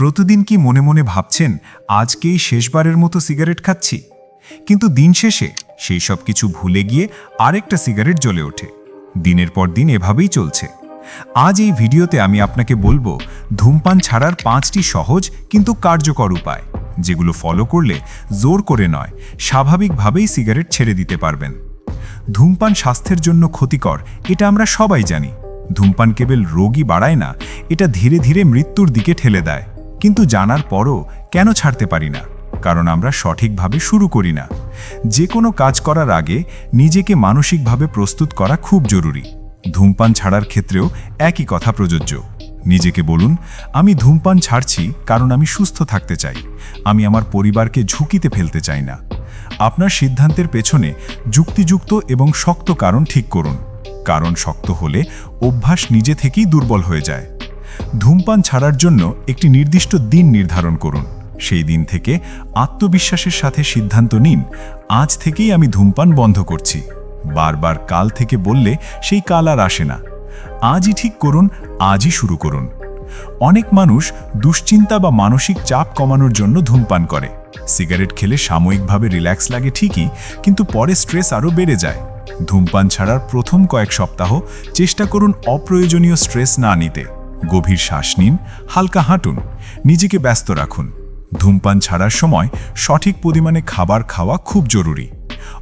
প্রতিদিন কি মনে মনে ভাবছেন, আজকেই শেষবারের মতো সিগারেট খাচ্ছি? কিন্তু দিন শেষে সেই সব কিছু ভুলে গিয়ে আরেকটা সিগারেট জ্বলে ওঠে। দিনের পর দিন এভাবেই চলছে। আজ এই ভিডিওতে আমি আপনাকে বলব, ধূমপান ছাড়ার পাঁচটি সহজ কিন্তু কার্যকর উপায়, যেগুলো ফলো করলে জোর করে নয়, স্বাভাবিকভাবেই সিগারেট ছেড়ে দিতে পারবেন। ধূমপান স্বাস্থ্যের জন্য ক্ষতিকর, এটা আমরা সবাই জানি। ধূমপান কেবল রোগী বাড়ায় না, এটা ধীরে ধীরে মৃত্যুর দিকে ঠেলে দেয়। কিন্তু জানার পরও কেন ছাড়তে পারি না? কারণ আমরা সঠিকভাবে শুরু করি না। যে কোনো কাজ করার আগে নিজেকে মানসিকভাবে প্রস্তুত করা খুব জরুরি। ধূমপান ছাড়ার ক্ষেত্রেও একই কথা প্রযোজ্য। নিজেকে বলুন, আমি ধূমপান ছাড়ছি কারণ আমি সুস্থ থাকতে চাই। আমি আমার পরিবারকে ঝুঁকিতে ফেলতে চাই না। আপনার সিদ্ধান্তের পেছনে যুক্তিযুক্ত এবং শক্ত কারণ ঠিক করুন। কারণ শক্ত হলে অভ্যাস নিজে থেকেই দুর্বল হয়ে যায়। ধূমপান ছাড়ার জন্য একটি নির্দিষ্ট দিন নির্ধারণ করুন। সেই দিন থেকে আত্মবিশ্বাসের সাথে সিদ্ধান্ত নিন, আজ থেকেই আমি ধূমপান বন্ধ করছি। বারবার কাল থেকে বললে সেই কাল আর আসে না। আজই ঠিক করুন, আজই শুরু করুন। অনেক মানুষ দুশ্চিন্তা বা মানসিক চাপ কমানোর জন্য ধূমপান করে। সিগারেট খেলে সাময়িকভাবে রিল্যাক্স লাগে ঠিকই, কিন্তু পরে স্ট্রেস আরও বেড়ে যায়। ধূমপান ছাড়ার প্রথম কয়েক সপ্তাহ চেষ্টা করুন অপ্রয়োজনীয় স্ট্রেস না নিতে। গভীর শ্বাস নিন, হালকা হাঁটুন, নিজেকে ব্যস্ত রাখুন। ধূমপান ছাড়ার সময় সঠিক পরিমাণে খাবার খাওয়া খুব জরুরি।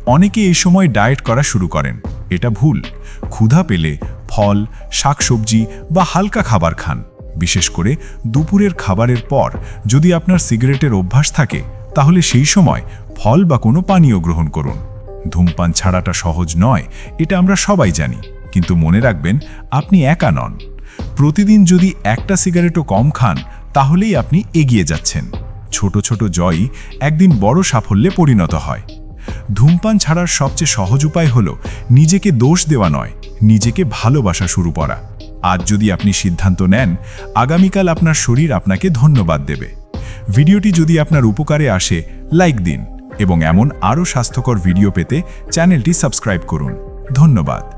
অনেকে এই সময় ডায়েট করা শুরু করেন, এটা ভুল। ক্ষুধা পেলে ফল, শাকসবজি বা হালকা খাবার খান। বিশেষ করে দুপুরের খাবারের পর যদি আপনার সিগারেটের অভ্যাস থাকে, তাহলে সেই সময় ফল বা কোনো পানীয় গ্রহণ করুন। ধূমপান ছাড়াটা সহজ নয়, এটা আমরা সবাই জানি। কিন্তু মনে রাখবেন, আপনি একা নন। প্রতিদিন যদি একটা সিগারেটও কম খান, তাহলেই আপনি এগিয়ে যাচ্ছেন। ছোট ছোট জয়ই একদিন বড় সাফল্যে পরিণত হয়। ধূমপান ছাড়ার সবচেয়ে সহজ উপায় হল নিজেকে দোষ দেওয়া নয়, নিজেকে ভালোবাসা শুরু করা। আজ যদি আপনি সিদ্ধান্ত নেন, আগামীকাল আপনার শরীর আপনাকে ধন্যবাদ দেবে। ভিডিওটি যদি আপনার উপকারে আসে, লাইক দিন এবং এমন আরও স্বাস্থ্যকর ভিডিও পেতে চ্যানেলটি সাবস্ক্রাইব করুন। ধন্যবাদ।